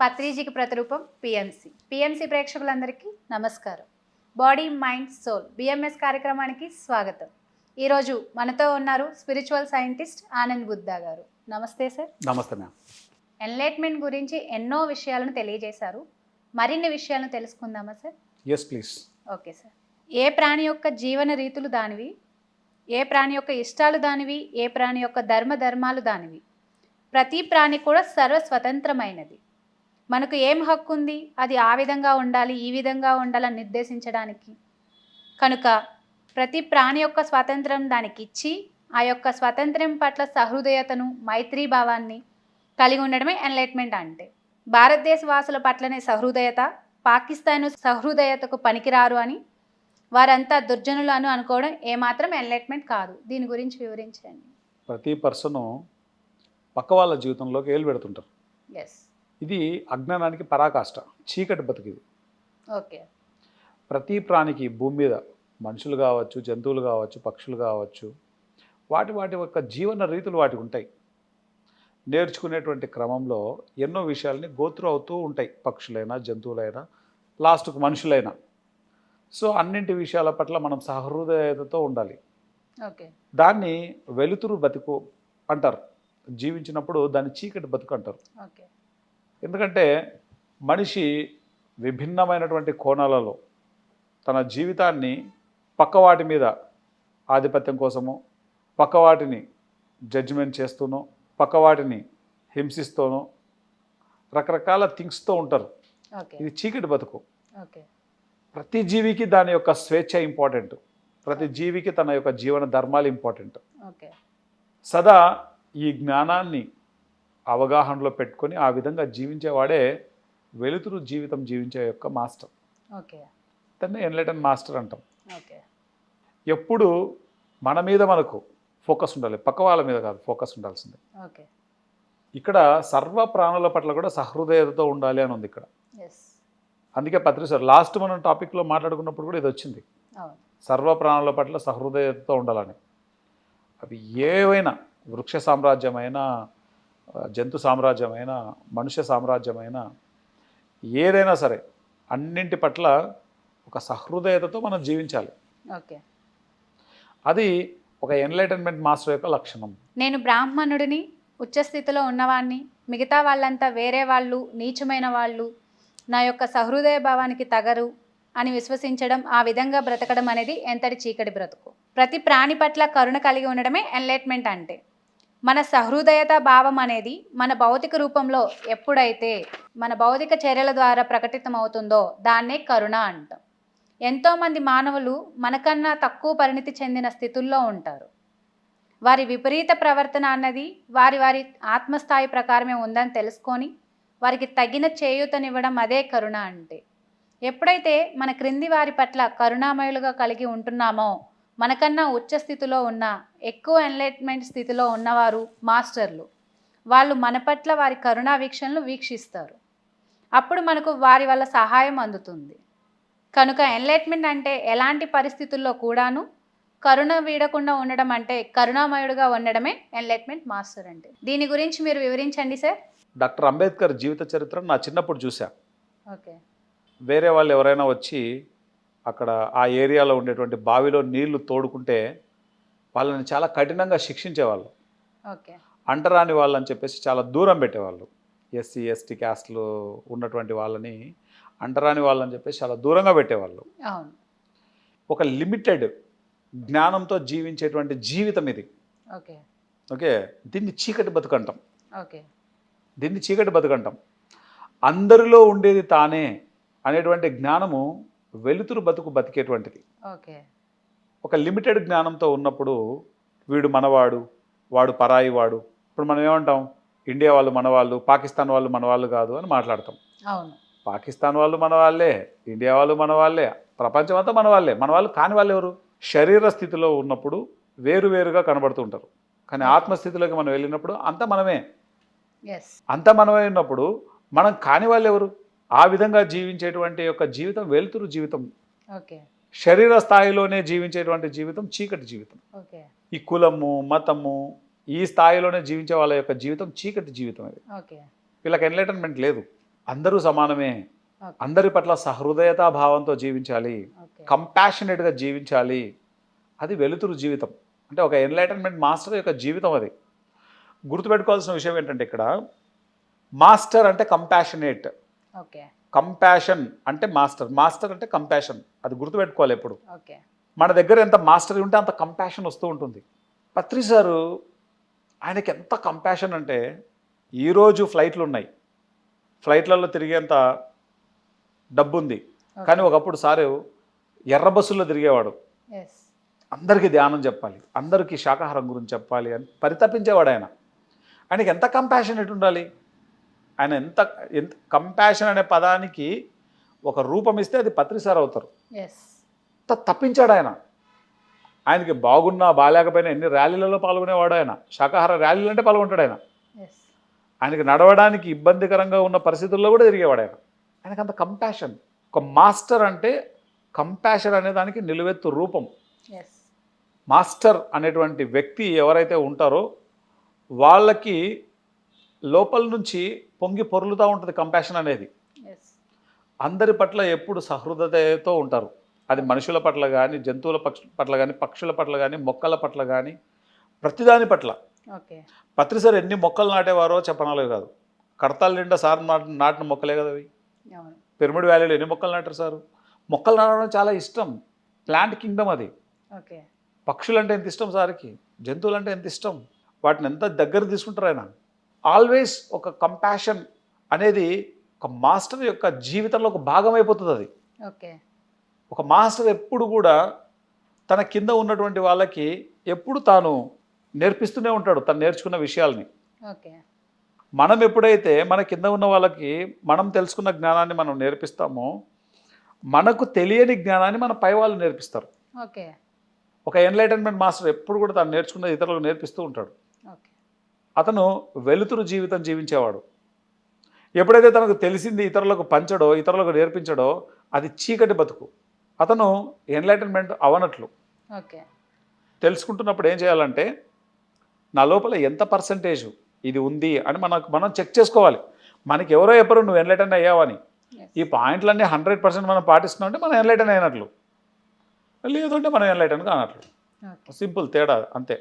పత్రిజీకి ప్రతిరూపం PMC. PMC ప్రేక్షకులందరికీ నమస్కారం. బాడీ మైండ్ సోల్ బిఎంఎస్ కార్యక్రమానికి స్వాగతం. ఈరోజు మనతో ఉన్నారు స్పిరిచువల్ సైంటిస్ట్ ఆనంద్ బుద్ధా గారు. నమస్తే సార్. నమస్తే మ్యామ్. ఎన్లైట్మెంట్ గురించి ఎన్నో విషయాలను తెలియజేశారు. మరిన్ని విషయాలను తెలుసుకుందామా sir? Yes please okay sir. ఏ ప్రాణి యొక్క జీవన రీతులు దానివి? ఏ ప్రాణి యొక్క ఇష్టాలు దానివి? ఏ ప్రాణి యొక్క ధర్మ ధర్మాలు దానివి? ప్రతి ప్రాణి కూడా సర్వ స్వతంత్రమైనది మనకు ఏం హక్కు ఉంది అది ఆ విధంగా ఉండాలి ఈ విధంగా ఉండాలని నిర్దేశించడానికి. కనుక ప్రతి ప్రాణి యొక్క స్వాతంత్రం దానికి ఇచ్చి ఆ యొక్క స్వాతంత్ర్యం పట్ల సహృదయతను మైత్రీ భావాన్ని కలిగి ఉండడమే ఎన్లైట్మెంట్ అంటే. భారతదేశ వాసుల పట్లనే సహృదయత పాకిస్తాన్ సహృదయతకు పనికిరారు అని వారంతా దుర్జనులు అని అనుకోవడం ఏమాత్రం ఎన్లైట్మెంట్ కాదు. దీని గురించి వివరించండి. ప్రతి పర్సను పక్క వాళ్ళ జీవితంలోకి ఏలు పెడుతుంటారు. ఎస్ ఇది అజ్ఞానానికి పరాకాష్ట చీకటి బతికిది. ఓకే. ప్రతి ప్రాణికి భూమి మీద మనుషులు కావచ్చు జంతువులు కావచ్చు పక్షులు కావచ్చు వాటి వాటి యొక్క జీవన రీతులు వాటికి ఉంటాయి. నేర్చుకునేటువంటి క్రమంలో ఎన్నో విషయాల్ని గోత్రు అవుతూ ఉంటాయి. పక్షులైనా జంతువులైనా లాస్ట్కు మనుషులైనా. సో అన్నింటి విషయాల పట్ల మనం సహృదయతతో ఉండాలి. ఓకే. దాన్ని వెలుతురు బతుకు అంటారు. జీవించినప్పుడు దాన్ని చీకటి బతుకు అంటారు. ఓకే. ఎందుకంటే మనిషి విభిన్నమైనటువంటి కోణాలలో తన జీవితాన్ని పక్కవాటి మీద ఆధిపత్యం కోసము పక్కవాటిని జడ్జిమెంట్ చేస్తూనో పక్కవాటిని హింసిస్తూనో రకరకాల థింగ్స్తో ఉంటారు. ఇది చీకటి బతుకు. ఓకే. ప్రతి జీవికి దాని యొక్క స్వేచ్ఛ ఇంపార్టెంట్. ప్రతి జీవికి తన యొక్క జీవన ధర్మాలు ఇంపార్టెంట్. సదా ఈ జ్ఞానాన్ని అవగాహనలో పెట్టుకొని ఆ విధంగా జీవించేవాడే వెలుతురు జీవితం జీవించే యొక్క మాస్టర్. ఓకే. దాన్ని ఎన్లైటన్ మాస్టర్ అంటాం. ఓకే. ఎప్పుడు మన మీద మనకు ఫోకస్ ఉండాలి. పక్క వాళ్ళ మీద కాదు ఫోకస్ ఉండాల్సిందే. ఓకే. ఇక్కడ సర్వ ప్రాణుల పట్ల కూడా సహృదయతతో ఉండాలి అని ఉంది ఇక్కడ. అందుకే పత్రి సార్ లాస్ట్ మనం టాపిక్లో మాట్లాడుకున్నప్పుడు కూడా ఇది వచ్చింది. సర్వ ప్రాణుల పట్ల సహృదయతతో ఉండాలని. అవి ఏవైనా వృక్ష సామ్రాజ్యమైన జంతు సామ్రాజ్యమైన మనుష్య సామ్రాజ్యమైన ఏదైనా సరే అన్నింటి పట్ల ఒక సహృదయతతో మనం జీవించాలి. ఓకే. అది ఒక ఎన్లైటన్మెంట్ మాస్టర్ యొక్క లక్షణం. నేను బ్రాహ్మణుడిని ఉచ్చస్థితిలో ఉన్నవాణ్ణి మిగతా వాళ్ళంతా వేరే వాళ్ళు నీచమైన వాళ్ళు నా యొక్క సహృదయ భావానికి తగరు అని విశ్వసించడం ఆ విధంగా బ్రతకడం అనేది ఎంతటి చీకటి బ్రతుకు? ప్రతి ప్రాణి పట్ల కరుణ కలిగి ఉండడమే ఎన్లైట్మెంట్ అంటే. మన సహృదయత భావం అనేది మన భౌతిక రూపంలో ఎప్పుడైతే మన భౌతిక చర్యల ద్వారా ప్రకటితం అవుతుందో దాన్నే కరుణ అంటాం. ఎంతోమంది మానవులు మనకన్నా తక్కువ పరిణితి చెందిన స్థితుల్లో ఉంటారు. వారి విపరీత ప్రవర్తన అన్నది వారి వారి ఆత్మస్థాయి ప్రకారమే ఉందని తెలుసుకొని వారికి తగిన చేయూతనివ్వడం అదే కరుణ అంటే. ఎప్పుడైతే మన క్రింది వారి పట్ల కరుణామయులుగా కలిగి ఉంటున్నామో మనకన్నా ఉచ్చ స్థితిలో ఉన్న ఎక్కువ ఎన్లైట్మెంట్ స్థితిలో ఉన్నవారు మాస్టర్లు. వాళ్ళు మన పట్ల వారి కరుణా వీక్షణలు వీక్షిస్తారు. అప్పుడు మనకు వారి వల్ల సహాయం అందుతుంది. కనుక ఎన్లైట్మెంట్ అంటే ఎలాంటి పరిస్థితుల్లో కూడాను కరుణ వీడకుండా ఉండడం అంటే కరుణామయుడుగా ఉండడమే ఎన్లైట్మెంట్ మాస్టర్ అంటే. దీని గురించి మీరు వివరించండి సార్? డాక్టర్ అంబేద్కర్ జీవిత చరిత్ర నా చిన్నప్పుడు చూసా ఓకే. వేరే వాళ్ళు ఎవరైనా వచ్చి అక్కడ ఆ ఏరియాలో ఉండేటువంటి బావిలో నీళ్ళు తోడుకుంటే వాళ్ళని చాలా కఠినంగా శిక్షించేవాళ్ళు. ఓకే. అంటరాని వాళ్ళని చెప్పేసి చాలా దూరం పెట్టేవాళ్ళు. ఎస్సీ ఎస్టీ క్యాస్ట్లు ఉన్నటువంటి వాళ్ళని అంటరాని వాళ్ళని చెప్పేసి చాలా దూరంగా పెట్టేవాళ్ళు. ఒక లిమిటెడ్ జ్ఞానంతో జీవించేటువంటి జీవితం ఇది. ఓకే. ఓకే? దీన్ని చీకటి బతుకంటాం. ఓకే. దీన్ని చీకటి బతుకంటాం. అందరిలో ఉండేది తానే అనేటువంటి జ్ఞానము వెలుతురు బతుకు బతికేటువంటిది. ఓకే. ఒక లిమిటెడ్ జ్ఞానంతో ఉన్నప్పుడు వీడు మనవాడు వాడు పరాయి వాడు. ఇప్పుడు మనం ఏమంటాం? ఇండియా వాళ్ళు మనవాళ్ళు పాకిస్తాన్ వాళ్ళు మనవాళ్ళు కాదు అని మాట్లాడతాం. అవును. పాకిస్తాన్ వాళ్ళు మన వాళ్ళే ఇండియా వాళ్ళు మన వాళ్ళే ప్రపంచం అంతా మన వాళ్ళే మన వాళ్ళు కాని వాళ్ళు ఎవరు? శరీర స్థితిలో ఉన్నప్పుడు వేరువేరుగా కనబడుతుంటారు కానీ ఆత్మస్థితిలోకి మనం వెళ్ళినప్పుడు అంతా మనమే. అంత మనమే ఉన్నప్పుడు మనం కాని వాళ్ళు ఎవరు? ఆ విధంగా జీవించేటువంటి యొక్క జీవితం వెలుతురు జీవితం. శరీర స్థాయిలోనే జీవించేటువంటి జీవితం చీకటి జీవితం. ఈ కులము మతము ఈ స్థాయిలోనే జీవించే వాళ్ళ యొక్క జీవితం చీకటి జీవితం అది. వీళ్ళకి ఎన్లైటన్మెంట్ లేదు. అందరూ సమానమే. అందరి పట్ల సహృదయతా భావంతో జీవించాలి. కంపాషనేట్గా జీవించాలి. అది వెలుతురు జీవితం. అంటే ఒక ఎన్లైటన్మెంట్ మాస్టర్ యొక్క జీవితం అది. గుర్తుపెట్టుకోవాల్సిన విషయం ఏంటంటే ఇక్కడ మాస్టర్ అంటే కంపాషనేట్ కంపాషన్ అంటే మాస్టర్ మాస్టర్ అంటే కంపాషన్ అది గుర్తుపెట్టుకోవాలి ఎప్పుడు. మన దగ్గర ఎంత మాస్టర్ ఉంటే అంత కంపాషన్ వస్తూ ఉంటుంది. పత్రి సారు ఆయనకి ఎంత కంపాషన్ అంటే ఈరోజు ఫ్లైట్లు ఉన్నాయి. ఫ్లైట్లలో తిరిగేంత డబ్బు ఉంది కానీ ఒకప్పుడు సారు ఎర్ర బస్సుల్లో తిరిగేవాడు. అందరికీ ధ్యానం చెప్పాలి. అందరికీ శాకాహారం గురించి చెప్పాలి అని పరితపించేవాడు ఆయన. ఆయనకి ఎంత కంపాషనేట్ ఉండాలి? ఆయన ఎంత ఎంత కంపాషన్ అనే పదానికి ఒక రూపం ఇస్తే అది పత్రిసార్ అవుతారు. తప్పించాడు ఆయన. ఆయనకి బాగున్నా బాగాలేకపోయినా ఎన్ని ర్యాలీలలో పాల్గొనేవాడు ఆయన. శాకాహార ర్యాలీలు అంటే పాల్గొంటాడు ఆయన. ఆయనకి నడవడానికి ఇబ్బందికరంగా ఉన్న పరిస్థితుల్లో కూడా తిరిగేవాడు ఆయన. ఆయనకు అంత కంపాషన్ ఒక మాస్టర్ అంటే కంపాషన్ అనే దానికి నిలువెత్తు రూపం. మాస్టర్ అనేటువంటి వ్యక్తి ఎవరైతే ఉంటారో వాళ్ళకి లోపల నుంచి పొంగి పొర్లుతూ ఉంటుంది కంపాషన్ అనేది. అందరి పట్ల ఎప్పుడు సహృదయతో ఉంటారు. అది మనుషుల పట్ల కానీ జంతువుల పక్ష పట్ల కానీ పక్షుల పట్ల కానీ మొక్కల పట్ల కానీ ప్రతిదాని పట్ల. ఓకే. పత్రిసారి ఎన్ని మొక్కలు నాటేవారో చెప్పనాలే కాదు. కడతాల నిండా సార్ నాటి నాటిన మొక్కలే కదా అవి. పిరమిడ్ వ్యాలీలో ఎన్ని మొక్కలు నాటారు సారు? మొక్కలు నాటడం చాలా ఇష్టం. ప్లాంట్ కింగ్డమ్ అది. ఓకే. పక్షులు అంటే ఎంత ఇష్టం సార్కి? జంతువులు అంటే ఎంత ఇష్టం? వాటిని ఎంత దగ్గర తీసుకుంటారు ఆయన? ఆల్వేస్ ఒక కంపాషన్ అనేది ఒక మాస్టర్ యొక్క జీవితంలో ఒక భాగం అయిపోతుంది అది. ఓకే. ఒక మాస్టర్ ఎప్పుడు కూడా తన కింద ఉన్నటువంటి వాళ్ళకి ఎప్పుడు తాను నేర్పిస్తూనే ఉంటాడు తను నేర్చుకున్న విషయాల్ని. ఓకే. మనం ఎప్పుడైతే మన కింద ఉన్న వాళ్ళకి మనం తెలుసుకున్న జ్ఞానాన్ని మనం నేర్పిస్తామో మనకు తెలియని జ్ఞానాన్ని మన పై వాళ్ళు నేర్పిస్తారు. ఓకే. ఒక ఎన్లైటన్మెంట్ మాస్టర్ ఎప్పుడు కూడా తను నేర్చుకున్న ఇతరులకు నేర్పిస్తూ ఉంటాడు. అతను వెలుతురు జీవితం జీవించేవాడు. ఎప్పుడైతే తనకు తెలిసింది ఇతరులకు పంచడో ఇతరులకు నేర్పించడో అది చీకటి బతుకు. అతను ఎన్లైటన్మెంట్ అవనట్లు. ఓకే. తెలుసుకుంటున్నప్పుడు ఏం చేయాలంటే నా లోపల ఎంత పర్సంటేజ్ ఇది ఉంది అని మనకు మనం చెక్ చేసుకోవాలి. మనకి ఎవరో ఎవరు నువ్వు ఎన్లైటన్ అయ్యావని ఈ పాయింట్లన్నీ హండ్రెడ్ పర్సెంట్ మనం పాటిస్తున్నామంటే మనం ఎన్లైటన్ అయినట్లు. లేదు అంటే మనం ఎన్లైటన్ కానట్లు సింపుల్ తేడా అంతే.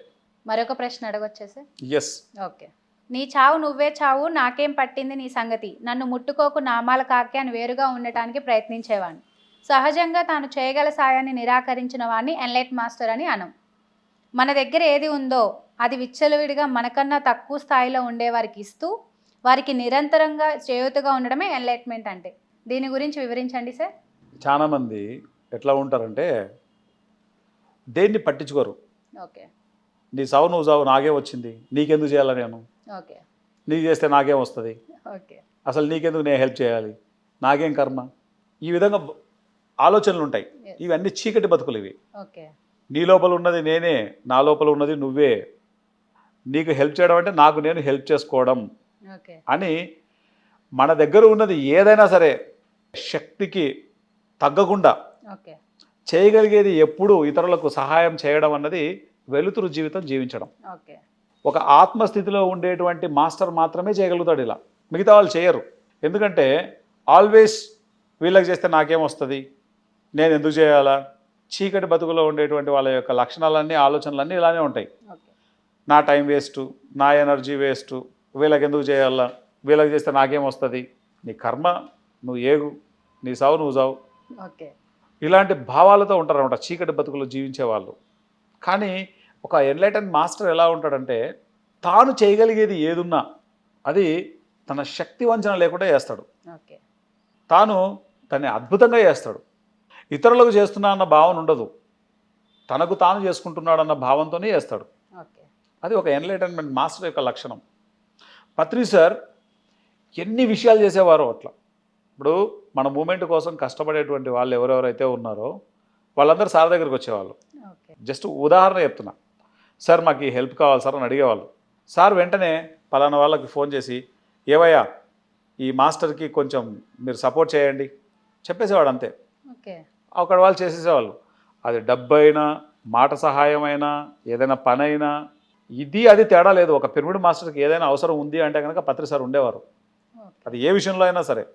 మరొక ప్రశ్న అడగొచ్చేసి? Yes okay. నీ చావు నువ్వే చావు నాకేం పట్టింది నీ సంగతి? నన్ను ముట్టుకోకు నామాల కాకి అని వేరుగా ఉండటానికి ప్రయత్నించేవాడిని సహజంగా తాను చేయగల సాయాన్ని నిరాకరించిన వాడిని ఎన్లైట్ మాస్టర్ అని అనం. మన దగ్గర ఏది ఉందో అది విచ్చలవిడిగా మనకన్నా తక్కువ స్థాయిలో ఉండే వారికి ఇస్తూ వారికి నిరంతరంగా చేయూతగా ఉండడమే ఎన్లైట్మెంట్ అంటే. దీని గురించి వివరించండి సార్. చాలామంది ఎట్లా ఉంటారంటే దేన్ని పట్టించుకోరు. ఓకే. నీ సావు నువ్వు సావు నాకే వచ్చింది నీకెందుకు చేయాలి నేను? ఓకే. నీకు చేస్తే నాకేం వస్తుంది. ఓకే. అసలు నీకెందుకు నేను హెల్ప్ చేయాలి? నాకేం కర్మ? ఈ విధంగా ఆలోచనలు ఉంటాయి. ఇవన్నీ చీకటి బతుకులు ఇవి. ఓకే. నీ లోపల ఉన్నది నేనే నా లోపల ఉన్నది నువ్వే. నీకు హెల్ప్ చేయడం అంటే నాకు నేను హెల్ప్ చేసుకోవడం ఓకే. అని మన దగ్గర ఉన్నది ఏదైనా సరే శక్తికి తగ్గకుండా చేయగలిగేది ఎప్పుడు ఇతరులకు సహాయం చేయడం అన్నది వెలుతురు జీవితం జీవించడం. ఒక ఆత్మస్థితిలో ఉండేటువంటి మాస్టర్ మాత్రమే చేయగలుగుతాడు ఇలా. మిగతా వాళ్ళు చేయరు. ఎందుకంటే ఆల్వేస్ వీళ్ళకి చేస్తే నాకేం వస్తుంది? నేను ఎందుకు చేయాలా? చీకటి బతుకులో ఉండేటువంటి వాళ్ళ యొక్క లక్షణాలన్నీ ఆలోచనలన్నీ ఇలానే ఉంటాయి. నా టైం వేస్ట్ నా ఎనర్జీ వేస్ట్ వీళ్ళకి ఎందుకు చేయాలా? వీళ్ళకి చేస్తే నాకేం వస్తుంది? నీ కర్మ నువ్వు ఏగు నీ సావు నువ్వు సావు ఇలాంటి భావాలతో ఉంటారు అనమాట చీకటి బతుకులు జీవించే వాళ్ళు. కానీ ఒక ఎన్లైటన్ మాస్టర్ ఎలా ఉంటాడంటే తాను చేయగలిగేది ఏదున్నా అది తన శక్తి వంచన లేకుండా చేస్తాడు. తాను దాన్ని అద్భుతంగా చేస్తాడు. ఇతరులకు చేస్తున్నా అన్న భావన ఉండదు. తనకు తాను చేసుకుంటున్నాడన్న భావంతోనే చేస్తాడు. అది ఒక ఎన్లైటన్మెంట్ మాస్టర్ యొక్క లక్షణం. పత్రి సార్ ఎన్ని విషయాలు చేసేవారో అట్లా. ఇప్పుడు మన మూమెంట్ కోసం కష్టపడేటువంటి వాళ్ళు ఎవరెవరైతే ఉన్నారో వాళ్ళందరూ సార్ దగ్గరికి వచ్చేవాళ్ళు. జస్ట్ ఉదాహరణ చెప్తున్నా. సార్ మాకు ఈ హెల్ప్ కావాలి సార్ అని అడిగేవాళ్ళు. సార్ వెంటనే పలానా వాళ్ళకి ఫోన్ చేసి ఏవయ్యా ఈ మాస్టర్కి కొంచెం మీరు సపోర్ట్ చేయండి చెప్పేసేవాడు అంతే. ఓకే. అక్కడ వాళ్ళు చేసేసేవాళ్ళు. అది డబ్బు అయినా మాట సహాయం అయినా ఏదైనా పని అయినా ఇది అది తేడా లేదు. ఒక పిరమిడ్ మాస్టర్కి ఏదైనా అవసరం ఉంది అంటే కనుక పత్రి సార్ ఉండేవారు. అది ఏ విషయంలో అయినా సరే.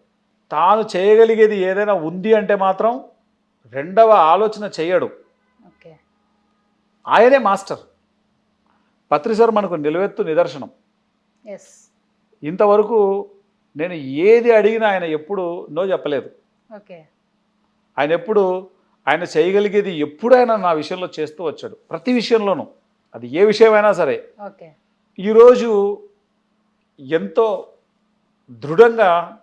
తాను చేయగలిగేది ఏదైనా ఉంది అంటే మాత్రం రెండవ ఆలోచన చేయడు ఓకే. ఆయనే మాస్టర్. పత్రిసర్ మనకు నిలువెత్తు నిదర్శనం. ఇంతవరకు నేను ఏది అడిగినా ఆయన ఎప్పుడు నో చెప్పలేదు. ఓకే ఆయన ఎప్పుడు ఆయన చేయగలిగేది ఎప్పుడైనా నా విషయంలో చేస్తూ వచ్చాడు. ప్రతి విషయంలోనూ. అది ఏ విషయమైనా సరే. ఈరోజు ఎంతో దృఢంగా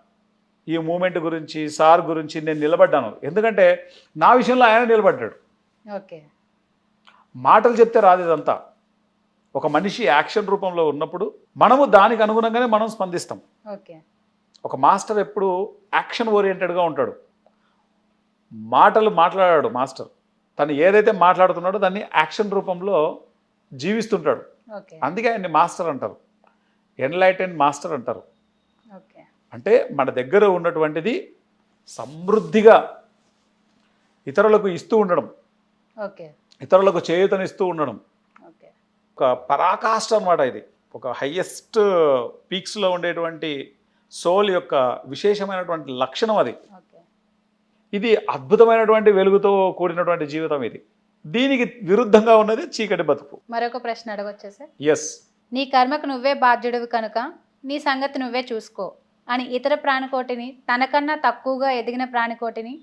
ఈ మూమెంట్ గురించి సార్ గురించి నేను నిలబడ్డాను. ఎందుకంటే నా విషయంలో ఆయన నిలబడ్డాడు. ఓకే మాటలు చెప్తే రాదు ఇదంతా. ఒక మనిషి యాక్షన్ రూపంలో ఉన్నప్పుడు మనము దానికి అనుగుణంగానే మనం స్పందిస్తాం. ఒక మాస్టర్ ఎప్పుడు యాక్షన్ ఓరియంటెడ్గా ఉంటాడు. మాటలు మాట్లాడాడు మాస్టర్. తను ఏదైతే మాట్లాడుతున్నాడో దాన్ని యాక్షన్ రూపంలో జీవిస్తుంటాడు. అందుకే ఆయన్ని మాస్టర్ అంటారు. ఎన్లైటెన్ మాస్టర్ అంటారు. అంటే మన దగ్గర ఉన్నటువంటిది సమృద్ధిగా ఇతరులకు ఇస్తూ ఉండడం. ఇతరులకు చేయూతనిస్తూ ఉండడం. ఒక పరాకాష్ట అనమాట ఇది. ఒక హయ్యెస్ట్ పీక్స్లో ఉండేటువంటి సోల్ యొక్క విశేషమైనటువంటి లక్షణం అది. ఇది అద్భుతమైనటువంటి వెలుగుతో కూడినటువంటి జీవితం ఇది. దీనికి విరుద్ధంగా ఉన్నది చీకటి బతుకు. మరొక ప్రశ్న అడగొచ్చా సార్? ఎస్ నీ కర్మకు నువ్వే బాధ్యుడివి కనుక నీ సంగతి నువ్వే చూసుకో. అని ఇతర ప్రాణికోటిని తనకన్నా తక్కువగా ఎదిగిన ప్రాణికోటిని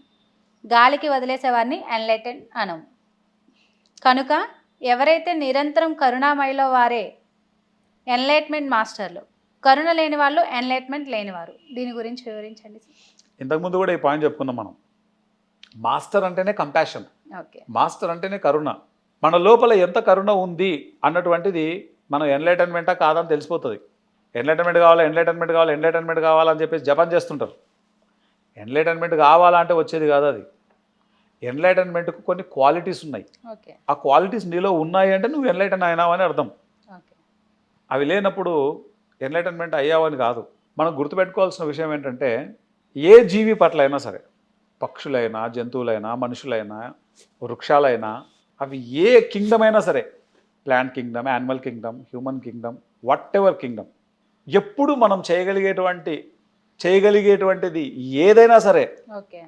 గాలికి వదిలేసేవారిని ఎన్లైటెన్ అనము. కనుక ఎవరైతే నిరంతరం కరుణామయిలో వారే ఎన్లైట్మెంట్ మాస్టర్లు కరుణ లేని వాళ్ళు ఎన్లైట్మెంట్ లేనివారు. దీని గురించి వివరించండి ఇంతకుముందు కూడా ఈ పాయింట్ చెప్పుకున్నాం మనం. మాస్టర్ అంటేనే కంపాషన్ ఓకే. మాస్టర్ అంటేనే కరుణ. మన లోపల ఎంత కరుణ ఉంది అన్నటువంటిది మనం ఎన్లైటన్మెంటా కాదని తెలిసిపోతుంది. ఎన్లైటన్మెంట్ కావాలా ఎన్లైటన్మెంట్ కావాలా ఎన్లైటన్మెంట్ కావాలని చెప్పేసి జపం చేస్తుంటారు. ఎన్లైటన్మెంట్ కావాలంటే వచ్చేది కాదు అది. ఎన్లైటన్మెంట్కు కొన్ని క్వాలిటీస్ ఉన్నాయి. ఆ క్వాలిటీస్ నీలో ఉన్నాయి అంటే నువ్వు ఎన్లైటన్ అయినావు అని అర్థం. అవి లేనప్పుడు ఎన్లైటన్మెంట్ అయ్యావని కాదు. మనం గుర్తుపెట్టుకోవాల్సిన విషయం ఏంటంటే ఏ జీవి పట్ల అయినా సరే పక్షులైనా జంతువులైనా మనుషులైనా వృక్షాలైనా అవి ఏ కింగ్డమ్ అయినా సరే plant kingdom animal kingdom human kingdom whatever kingdom ఎప్పుడు మనం చేయగలిగేటువంటి చేయగలిగేటువంటిది ఏదైనా సరే ఓకే.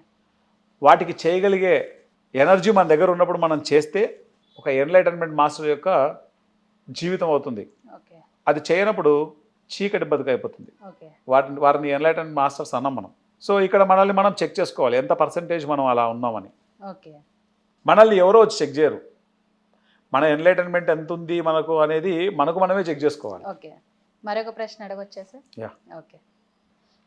వాటికి చేయగలిగే ఎనర్జీ మన దగ్గర ఉన్నప్పుడు మనం చేస్తే ఒక ఎన్లైటన్మెంట్ మాస్టర్ యొక్క జీవితం అవుతుంది. ఓకే. అది చేయనప్పుడు చీకటి బతుకు అయిపోతుంది ఓకే. వాటిని వారిని ఎన్లైటన్ మాస్టర్స్ అన్నాం మనం. సో ఇక్కడ మనల్ని మనం చెక్ చేసుకోవాలి. ఎంత పర్సంటేజ్ మనం అలా ఉన్నామని. ఓకే. మనల్ని ఎవరో వచ్చి చెక్ చేయరు. మన ఎన్లైటన్మెంట్ ఎంత ఉంది మనకు అనేది మనకు మనమే చెక్ చేసుకోవాలి. ఓకే. మరొక ప్రశ్న అడగొచ్చా సార్? యా. ఓకే.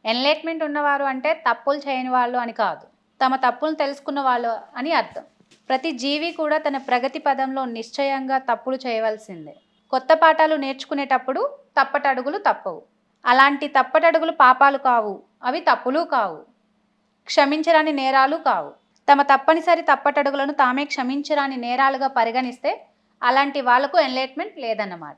ఎన్లైట్మెంట్ ఉన్నవారు అంటే తప్పులు చేయని వాళ్ళు అని కాదు. తమ తప్పులను తెలుసుకున్న వాళ్ళు అని అర్థం. ప్రతి జీవి కూడా తన ప్రగతి పదంలో నిశ్చయంగా తప్పులు చేయవలసిందే. కొత్త పాఠాలు నేర్చుకునేటప్పుడు తప్పటడుగులు తప్పవు. అలాంటి తప్పటడుగులు పాపాలు కావు. అవి తప్పులు కావు. క్షమించరాని నేరాలు కావు. తమ తప్పనిసరి తప్పటడుగులను తామే క్షమించరాని నేరాలుగా పరిగణిస్తే అలాంటి వాళ్ళకు ఎన్లైట్మెంట్ లేదన్నమాట.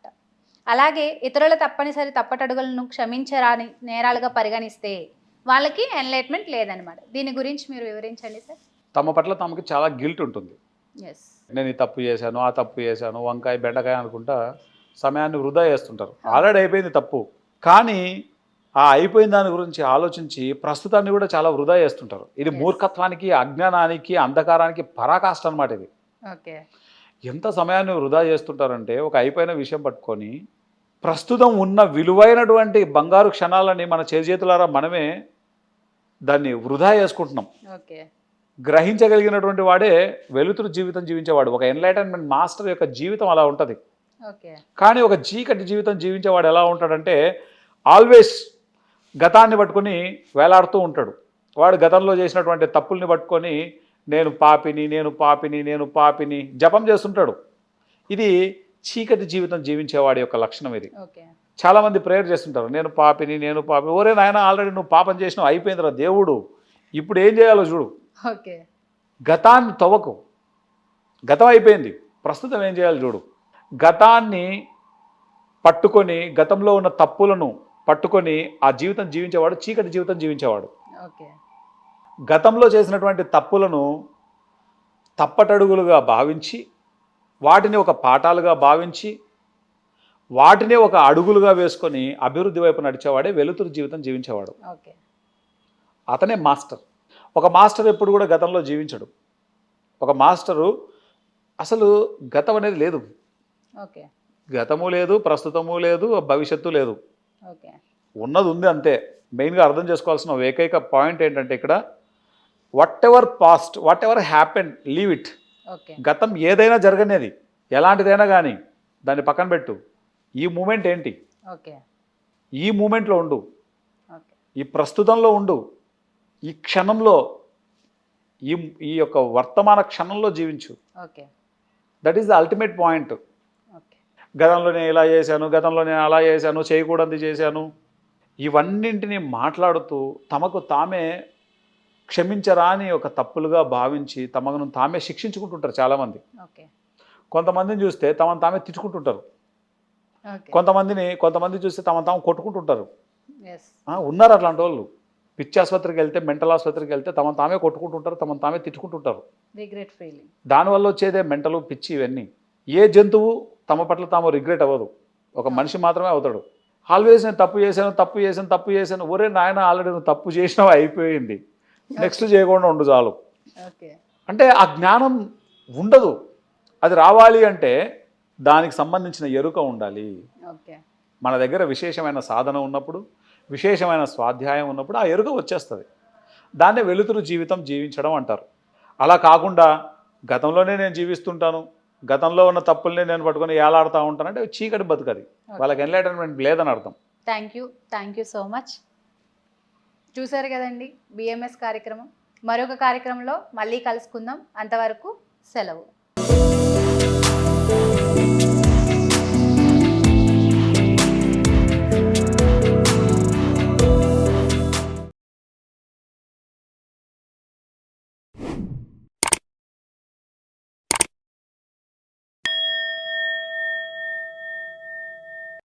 అలాగే ఇతరుల తప్పనిసరి తప్పటడుగులను క్షమించరాని నేరాలుగా పరిగణిస్తే వాళ్ళకి ఎన్లైట్మెంట్ లేదనమాట దీని గురించి మీరు వివరించండి సార్. తమ పట్ల తమకి చాలా గిల్ట్ ఉంటుంది. నేను ఈ తప్పు చేశాను ఆ తప్పు చేశాను వంకాయ బెండకాయ అనుకుంటా సమయాన్ని వృధా చేస్తుంటారు. ఆల్రెడీ అయిపోయింది తప్పు. కానీ ఆ అయిపోయిన దాని గురించి ఆలోచించి ప్రస్తుతాన్ని కూడా చాలా వృధా చేస్తుంటారు. ఇది. మూర్ఖత్వానికి అజ్ఞానానికి అంధకారానికి పరాకాష్ట అనమాట ఇది. ఓకే. ఎంత సమయాన్ని వృధా చేస్తుంటారంటే ఒక అయిపోయిన విషయం పట్టుకొని ప్రస్తుతం ఉన్న విలువైనటువంటి బంగారు క్షణాలని మన చేతులారా మనమే దాన్ని వృధా చేసుకుంటున్నాం. గ్రహించగలిగినటువంటి వాడే వెలుతురు జీవితం జీవించేవాడు. ఒక ఎన్లైటన్మెంట్ మాస్టర్ యొక్క జీవితం అలా ఉంటుంది. కానీ ఒక చీకటి జీవితం జీవించేవాడు ఎలా ఉంటాడంటే ఆల్వేస్ గతాన్ని పట్టుకొని వేలాడుతూ ఉంటాడు. వాడు గతంలో చేసినటువంటి తప్పుల్ని పట్టుకొని నేను పాపిని నేను పాపిని నేను పాపిని జపం చేస్తుంటాడు. ఇది చీకటి జీవితం జీవించేవాడి యొక్క లక్షణం ఇది. చాలామంది ప్రేయర్ చేస్తుంటారు. నేను పాపిని నేను పాపి. ఓరే నాయన ఆల్రెడీ నువ్వు పాపం చేసినావు అయిపోయిందిరా దేవుడు. ఇప్పుడు ఏం చేయాలో చూడు. ఓకే. గతాన్ని తవ్వకు. గతం అయిపోయింది. ప్రస్తుతం ఏం చేయాలి చూడు. గతాన్ని పట్టుకొని గతంలో ఉన్న తప్పులను పట్టుకొని ఆ జీవితం జీవించేవాడు చీకటి జీవితం జీవించేవాడు. ఓకే. గతంలో చేసినటువంటి తప్పులను తప్పటడుగులుగా భావించి వాటిని ఒక పాఠాలుగా భావించి వాటినే ఒక అడుగులుగా వేసుకొని అభివృద్ధి వైపు నడిచేవాడే వెలుతురు జీవితం జీవించేవాడు. ఓకే. అతనే మాస్టర్. ఒక మాస్టర్ ఎప్పుడు కూడా గతంలో జీవించడు. ఒక మాస్టరు అసలు గతం అనేది లేదు. ఓకే. గతము లేదు ప్రస్తుతము లేదు భవిష్యత్తు లేదు. ఉన్నది ఉంది అంతే. మెయిన్గా అర్థం చేసుకోవాల్సిన ఏకైక పాయింట్ ఏంటంటే ఇక్కడ whatever past whatever happen leave it గతం ఏదైనా జరగనేది. ఎలాంటిదైనా కానీ దాన్ని పక్కన పెట్టు. ఈ మూమెంట్ ఏంటి? ఈ మూమెంట్లో ఉండు. ఈ ప్రస్తుతంలో ఉండు. ఈ క్షణంలో ఈ ఈ యొక్క వర్తమాన క్షణంలో జీవించు. Okay. That is the ultimate point గతంలో నేను ఇలా చేశాను గతంలో నేను అలా చేశాను చేయకూడదు చేశాను. ఇవన్నింటినీ మాట్లాడుతూ తమకు తామే క్షమించరాని ఒక తప్పులుగా భావించి తమను తామే శిక్షించుకుంటుంటారు చాలామంది. కొంతమందిని చూస్తే తమను తామే తిట్టుకుంటుంటారు. కొంతమందిని కొంతమంది చూస్తే తమను తాము కొట్టుకుంటుంటారు. ఉన్నారు అట్లాంటి వాళ్ళు. పిచ్చి ఆసుపత్రికి వెళ్తే మెంటల్ ఆసుపత్రికి వెళ్తే తమను తామే కొట్టుకుంటుంటారు తమను తామే తిట్టుకుంటుంటారు. రిగ్రెట్ ఫీలింగ్ దానివల్ల వచ్చేదే మెంటలు పిచ్చి ఇవన్నీ. ఏ జంతువు తమ పట్ల తాము రిగ్రెట్ అవ్వదు. ఒక మనిషి మాత్రమే అవుతాడు. ఆల్వేస్ నేను తప్పు చేశాను తప్పు చేశాను తప్పు చేశాను. ఒరే నాయన ఆల్రెడీ నువ్వు తప్పు చేసినావు అయిపోయింది. నెక్స్ట్ చేయకుండా ఉండు చాలు. అంటే ఆ జ్ఞానం ఉండదు. అది రావాలి అంటే దానికి సంబంధించిన ఎరుక ఉండాలి. ఓకే. మన దగ్గర విశేషమైన సాధన ఉన్నప్పుడు విశేషమైన స్వాధ్యాయం ఉన్నప్పుడు ఆ ఎరుక వచ్చేస్తుంది. దాన్నే వెలుతురు జీవితం జీవించడం అంటారు. అలా కాకుండా గతంలోనే నేను జీవిస్తుంటాను గతంలో ఉన్న తప్పుల్ని నేను పట్టుకొని ఏలాడుతూ ఉంటానంటే చీకటి బతుకది. వాళ్ళకి ఎన్లైటన్మెంట్ లేదని అర్థం. Thank you thank you so much చూసారు కదండి బిఎంఎస్ కార్యక్రమం. మరొక కార్యక్రమంలో మళ్ళీ కలుసుకుందాం. అంతవరకు సెలవు.